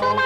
多吗？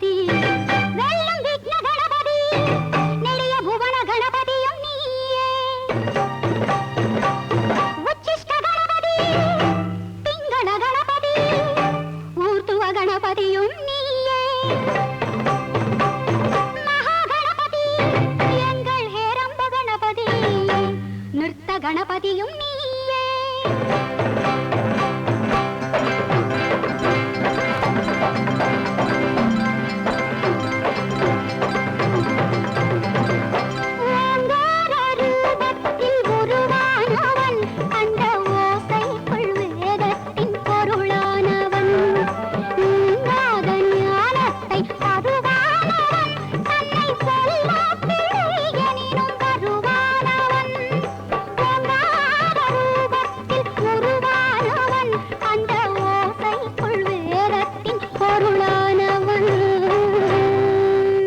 கணபதி. வெல்லும் விக்ன கணபதி. நெடிய புவன கணபதியும் நீயே. உச்சிஷ்ட கணபதி. பிங்கள கணபதி. ஊர்த்துவ கணபதியும் நீயே. மகாகணபதி. எங்கள் ஹேரம்ப கணபதி. நிறுத்த கணபதியும் நீயே.